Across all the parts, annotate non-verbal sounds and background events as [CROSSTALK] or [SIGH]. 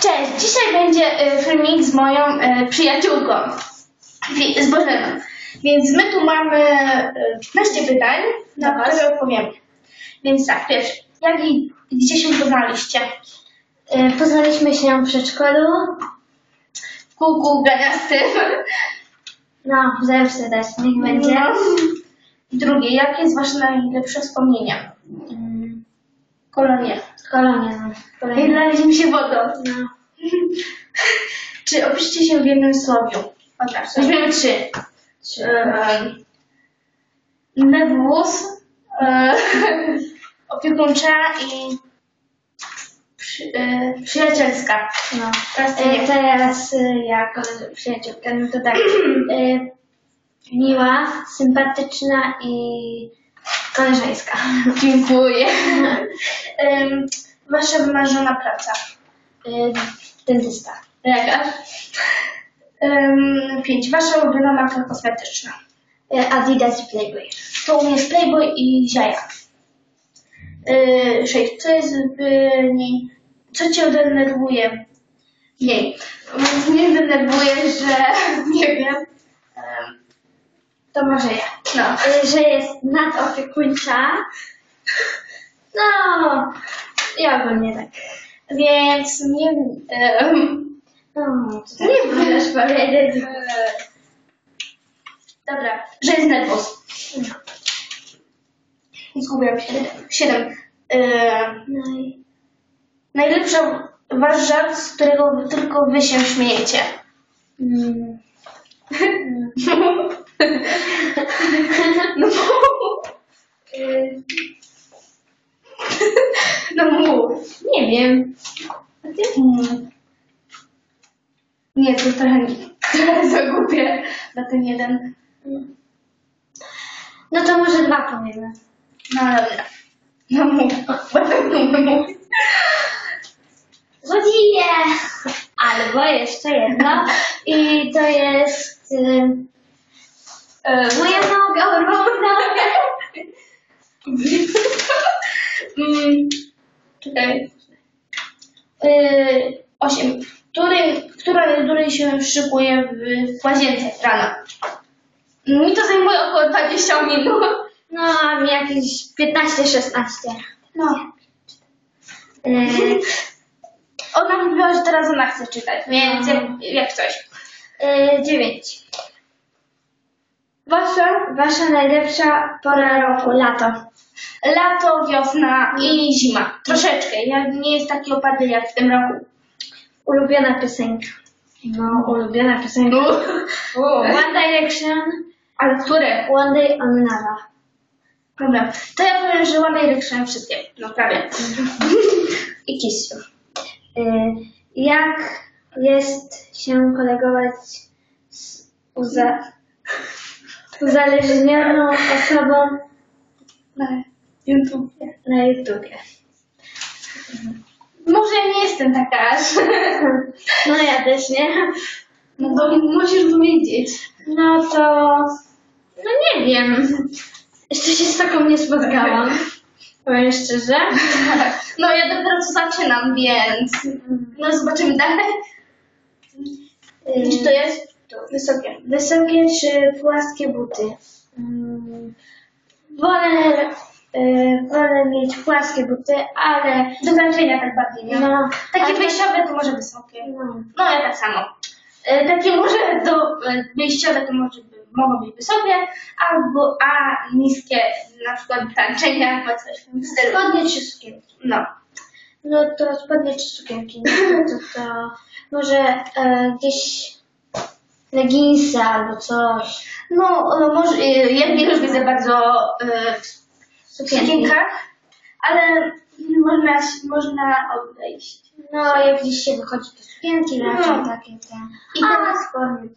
Cześć, dzisiaj będzie e, filmik z moją e, przyjaciółką, z Bożeną. Więc my tu mamy e, 15 pytań, na was. które odpowiemy. Więc tak, pierwszy. Jak i gdzie się poznaliście? E, Poznaliśmy się w przedszkolu. W kółku ganiastym. No, zawsze dać, niech będzie. No. Drugie, jakie jest wasze najlepsze wspomnienia? Kolonie. Kolonia, no. Kolonia. znaleźliśmy się wodą. No. [LAUGHS] Czy opiszcie się w jednym słowie? Dobra, weźmiemy trzy. Trzy. E, Nerwus, e, opiekuńcza i przy, e, przyjacielska. No. Teraz E, nie. Teraz e, jako przyjaciółka, no to tak. [CLEARS THROAT] Miła, sympatyczna i koleżeńska. [LAUGHS] Dziękuję. Wasza wymarzona praca. E, Dentysta. Lekarz. Em, Pięć. Wasza ulubiona marka kosmetyczna. E, Adidas i Playboy. To u mnie jest Playboy i Ziaja. Yy, sześć. Co jest w niej? Co cię denerwuje niej? Mnie denerwuje, że [LAUGHS] nie wiem. em, To może ja. No. E, Że jest nadopiekuńcza. No, ja ogólnie tak. Więc nie tak Nie możesz powiedzieć? Dobra, że jest nerwos. No. Zgubiłam się. Siedem. I najlepszy wasz żart, z którego tylko wy się śmiejecie. mm, [LAUGHS] [LAUGHS] No y, No mów. nie wiem. Mm. Nie, to trochę, trochę za głupie na ten jeden. No to może dwa powiemy. No dobra. No mów. Będę mówić. Złodziej! Albo jeszcze jedno. I to jest y, moja noga, noga. mm, czekaj. Y, osiem. Który, która najdłużej się szykuje w łazience rano? Mi to zajmuje około 20 minut. No, a mi jakieś 15-16. No. Y, Ona mówiła, że teraz ona chce czytać, więc jak, jak coś. y, dziewięć. Wasza? Wasza najlepsza pora roku, lato. Lato, wiosna i zima. Troszeczkę. Ja nie jest taki opadły jak w tym roku. Ulubiona piosenka. No, ulubiona piosenka. One Direction, Ale które? One Day on Lava. Dobra. To ja powiem, że One Direction wszystkie. No prawie. [LAUGHS] I Kiss You. Y, jak jest się kolegować z uza, uzależnioną osobą Na YouTube. na YouTubie? Może ja nie jestem taka aż. [LAUGHS] No ja też nie. No to musisz powiedzieć. No to... No nie wiem. Jeszcze się z taką nie spotkałam. Powiem szczerze. [LAUGHS] No ja dopiero co zaczynam, więc no zobaczymy dalej. Czy to jest? Wysokie. Wysokie czy płaskie buty? Mm, Wolę, y, wolę mieć płaskie buty, ale Do tańczenia tak bardziej, nie? no, Takie ale- wejściowe to może wysokie. no, No ja tak samo. E, takie może do e, wyjściowe to może by, mogą być wysokie, albo a niskie na przykład tańczenia albo coś w stylu. spodnie czy sukienki? No. No to spodnie czy sukienki, no to, to, to może e, gdzieś leginsy albo coś. No, no może, e, ja nie lubię za bardzo w Sukienki. sukienkach, ale można, można obejść. No jak gdzieś się wychodzi to sukienki raczej No. takie te. I teraz spodnie.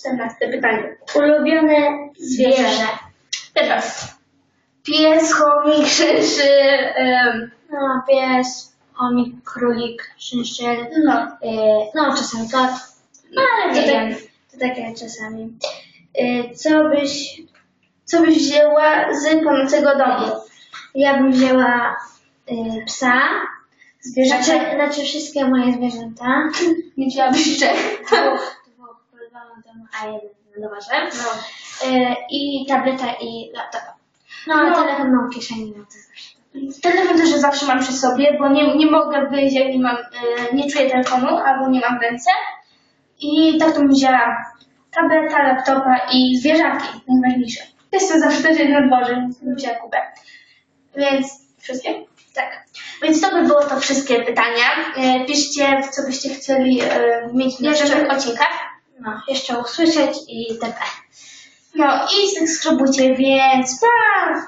14 pytanie. Ulubione zwierzę. Teraz. Pies, chomik, szyszy, No pies, chomik, królik, szynszel, no. e, no czasami kot. No ale Nie tak, wiem. To takie czasami. E, co byś, Co byś wzięła z płonącego domu? ja bym wzięła e, psa, zwierzęta. Znaczy, znaczy wszystkie moje zwierzęta. [LAUGHS] Mieciłabyś trzech. Dwóch, dwóch, mam domu, a jeden na dowarze. No. E, I tableta i laptopa. No, No. telefon mam w kieszeni, no to zawsze. Telefon też zawsze mam przy sobie, bo nie, nie mogę wyjść, jak nie mam, nie czuję telefonu albo nie mam w ręce. I tak to mi wzięła tableta, laptopa i zwierzaki, najważniejsze. Jestem zawsze też na dworze, więc bym wzięła Kubę. Więc wszystkie? Tak. Więc to by było to wszystkie pytania. E, piszcie, co byście chcieli e, mieć w Jeszcze- następnych odcinkach. No, jeszcze usłyszeć i TP. No i subskrybujcie, więc pa!